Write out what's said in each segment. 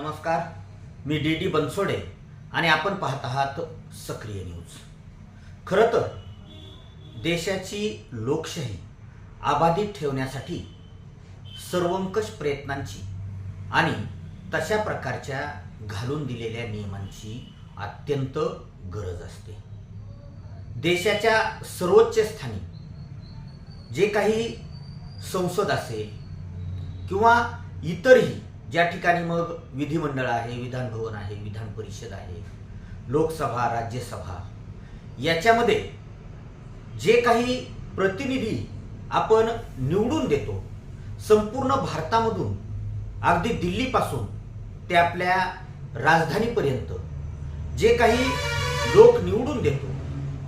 नमस्कार. मी D D Bansode आणि आपण पाहत आहात सक्रिय न्यूज. खरं तर देशाची लोकशाही अबाधित ठेवण्यासाठी सर्वंकष प्रयत्नांची आणि तशा प्रकारच्या घालून दिलेल्या नियमांची अत्यंत गरज असते. देशाच्या सर्वोच्च स्थानी जे काही संसद असेल किंवा इतरही ज्या ठिकाणी मग विधिमंडळ आहे विधान भवन आहे विधान परिषद आहे लोकसभा राज्यसभा याच्यामध्ये जे काही प्रतिनिधी आपण निवडून देतो संपूर्ण भारतामधून अगदी दिल्लीपासून ते आपल्या राजधानीपर्यंत जे काही लोक निवडून देतो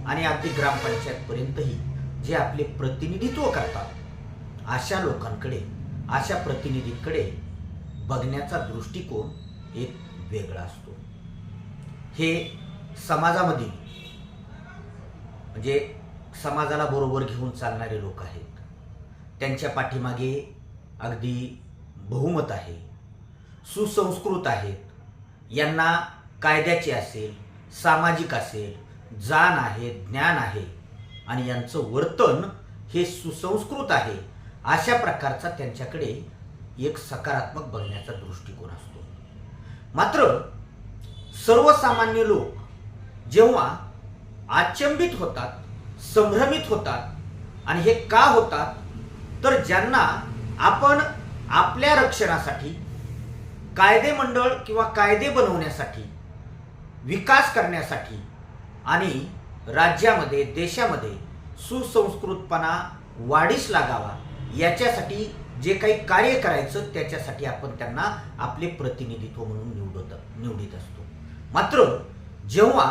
आणि अगदी ग्रामपंचायतपर्यंतही जे आपले प्रतिनिधित्व करतात अशा लोकांकडे अशा प्रतिनिधीकडे बघण्याचा दृष्टिकोन एक वेगळा असतो. हे समाजामधील म्हणजे समाजाला बरोबर घेऊन चालणारे लोक आहेत. त्यांच्या पाठीमागे अगदी बहुमत आहे सुसंस्कृत आहेत. यांना कायद्याचे असेल सामाजिक असेल जाण आहे ज्ञान आहे आणि यांचं वर्तन हे सुसंस्कृत आहे अशा प्रकारचा त्यांच्याकडे एक सकारात्मक बघण्याचा दृष्टिकोन असतो. मात्र सर्वसामान्य लोक जेव्हा आचंबित होतात संभ्रमित होतात आणि हे का होतात? तर ज्यांना आपण आपल्या रक्षणासाठी कायदे मंडळ किंवा कायदे बनवण्यासाठी विकास करण्यासाठी आणि राज्यामध्ये देशामध्ये सुसंस्कृतपणा वाढीस लागावा याच्यासाठी जे काही कार्य करायचं त्याच्यासाठी आपण त्यांना आपले प्रतिनिधित्व म्हणून निवडत निवडीत असतो. मात्र जेव्हा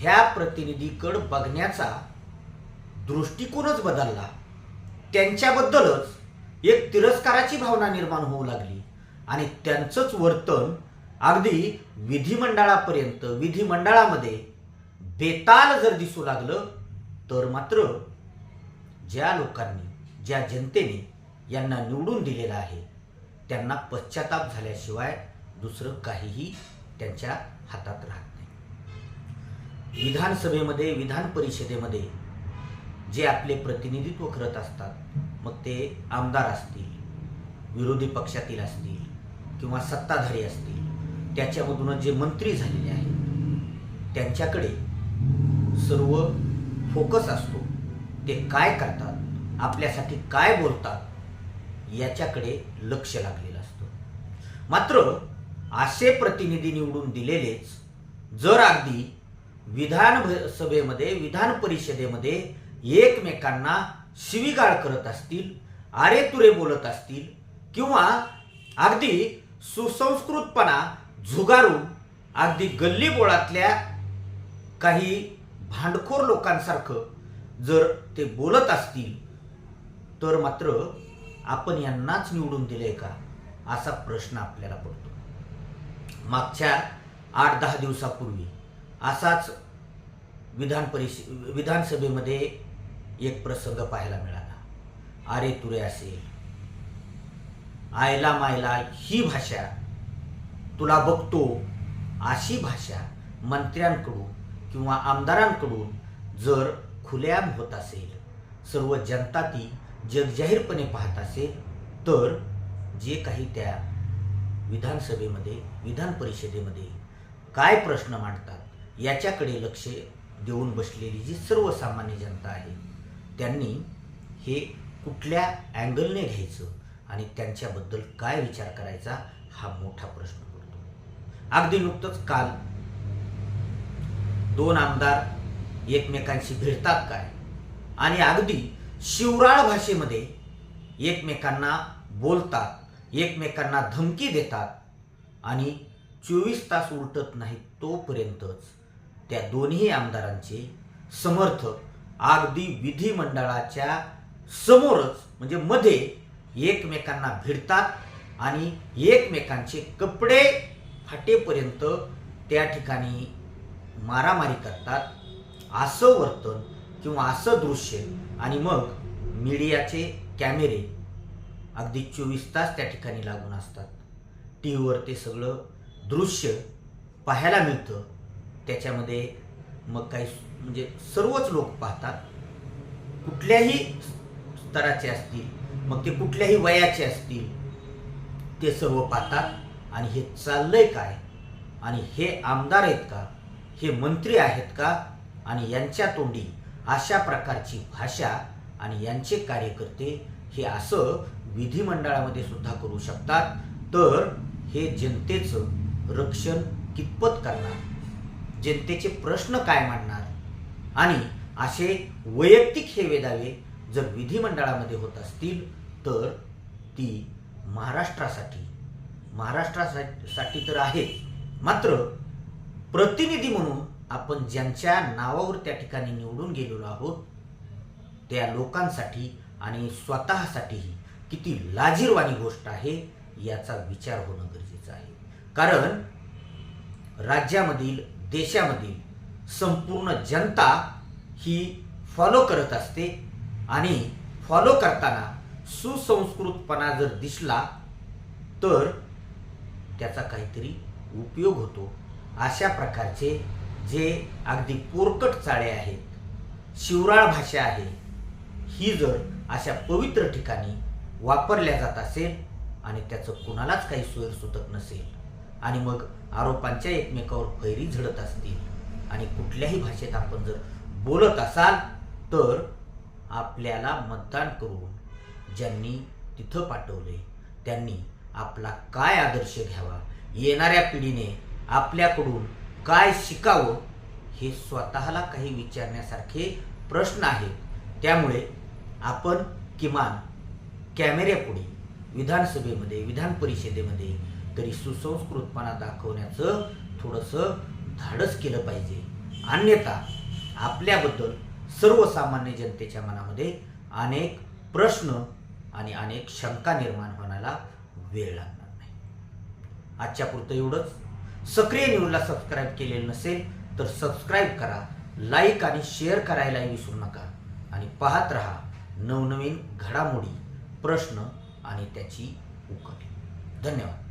ह्या प्रतिनिधीकडं बघण्याचा दृष्टिकोनच बदलला त्यांच्याबद्दलच एक तिरस्काराची भावना निर्माण होऊ लागली आणि त्यांचंच वर्तन अगदी विधिमंडळापर्यंत विधिमंडळामध्ये बेताल जर दिसू लागलं तर मात्र ज्या लोकांनी ज्या जनतेने यांना निवडून दिलेलं आहे. त्यांना पश्चाताप झाल्याशिवाय दुसरं काहीही त्यांच्या हातात राहत नाही. विधानसभेमध्ये विधान परिषदेमध्ये जे आपले प्रतिनिधित्व करत असतात मग ते आमदार असतील विरोधी पक्षातील असतील किंवा सत्ताधारी असतील त्याच्यामधूनच जे मंत्री झालेले आहेत त्यांच्याकडे सर्व फोकस असतो. ते काय करतात? आपल्यासाठी काय बोलतात? याच्याकडे लक्ष लागलेलं असतं. मात्र असे प्रतिनिधी निवडून दिलेलेच जर अगदी विधानसभेमध्ये सभेमध्ये विधान परिषदेमध्ये एकमेकांना शिवीगाळ करत असतील आरे तुरे बोलत असतील किंवा अगदी सुसंस्कृतपणा झुगारून अगदी गल्ली बोळातल्या काही भांडखोर लोकांसारखं जर ते बोलत असतील तर मात्र आपण यांनाच निवडून दिले का? असा प्रश्न आपल्याला पडतो. मागच्या आठ दहा दिवसापूर्वी असाच विधान परिष विधानसभेमध्ये एक प्रसंग पाहायला मिळाला. आरे तुरे असेल आयला मायला ही भाषा तुला बघतो अशी भाषा मंत्र्यांकडून किंवा आमदारांकडून जर खुलेआम होत असेल सर्व जनता ती जगजाहीरपणे पाहत असेल तर जे काही त्या विधानसभेमध्ये विधान परिषदेमध्ये काय प्रश्न मांडतात याच्याकडे लक्ष देऊन बसलेली जी सर्वसामान्य जनता आहे त्यांनी हे कुठल्या अँगलने घ्यायचं आणि त्यांच्याबद्दल काय विचार करायचा हा मोठा प्रश्न पडतो. अगदी नुकतंच काल दोन आमदार एकमेकांशी भिडतात काय? आणि अगदी शिवराळ भाषेमध्ये एकमेकांना बोलतात एकमेकांना धमकी देतात आणि चोवीस तास उलटत नाही तोपर्यंतच त्या दोन्ही आमदारांचे समर्थक अगदी विधिमंडळाच्या समोरच म्हणजे मध्ये एकमेकांना भिडतात आणि एकमेकांचे कपडे फाटेपर्यंत त्या ठिकाणी मारामारी करतात. असं वर्तन किंवा असं दृश्य आणि मग मीडियाचे कॅमेरे अगदी चोवीस तास त्या ठिकाणी लागून असतात. टी व्हीवर ते सगळं दृश्य पाहायला मिळतं. त्याच्यामध्ये मग काही म्हणजे सर्वच लोक पाहतात. कुठल्याही स्तराचे असतील मग ते कुठल्याही वयाचे असतील ते सर्व पाहतात. आणि हे चाललंय काय? आणि हे आमदार आहेत का? हे मंत्री आहेत का? आणि यांच्या तोंडी अशा प्रकारची भाषा आणि यांचे कार्यकर्ते हे असं विधिमंडळामध्ये सुद्धा करू शकतात. तर हे जनतेचं रक्षण कितपत करणार? जनतेचे प्रश्न काय मांडणार? आणि असे वैयक्तिक हे वेदावे जर विधिमंडळामध्ये होत असतील तर ती महाराष्ट्रासाठी महाराष्ट्रासाठी तर आहे मात्र प्रतिनिधी म्हणून आपण ज्यांच्या नावावर त्या ठिकाणी निवडून गेलेलो आहोत त्या लोकांसाठी आणि स्वतःसाठीही किती लाजीरवाणी गोष्ट आहे याचा विचार होणं गरजेचं आहे. कारण राज्यामधील देशामधील संपूर्ण जनता ही फॉलो करत असते आणि फॉलो करताना सुसंस्कृतपणा जर दिसला तर त्याचा काहीतरी उपयोग होतो. अशा प्रकारचे जे अगदी पोरकट चाळे आहेत शिवराळ भाषा आहे ही जर अशा पवित्र ठिकाणी वापरल्या जात असेल आणि त्याचं कुणालाच काही सोयरसुतक नसेल आणि मग आरोपांच्या एकमेकावर फैरी झडत असतील आणि कुठल्याही भाषेत आपण जर बोलत असाल तर आपल्याला मतदान करून ज्यांनी तिथं पाठवले त्यांनी आपला काय आदर्श घ्यावा येणाऱ्या पिढीने आपल्याकडून काय शिकावं हे स्वतःला काही विचारण्यासारखे प्रश्न आहेत. त्यामुळे आपण किमान कॅमेऱ्यापुढे विधानसभेमध्ये विधान परिषदेमध्ये तरी सुसंस्कृतपणा दाखवण्याचं थोडंसं धाडस केलं पाहिजे. अन्यथा आपल्याबद्दल सर्वसामान्य जनतेच्या मनामध्ये अनेक प्रश्न आणि अनेक शंका निर्माण होण्याला वेळ लागणार नाही. आजच्या पुरतं एवढंच. सक्रिय न्यूजला सबस्क्राईब केलेलं नसेल तर सबस्क्राईब करा लाईक आणि शेअर करायलाही विसरू नका. आणि पाहत रहा नवनवीन घडामोडी प्रश्न आणि त्याची उकल. धन्यवाद.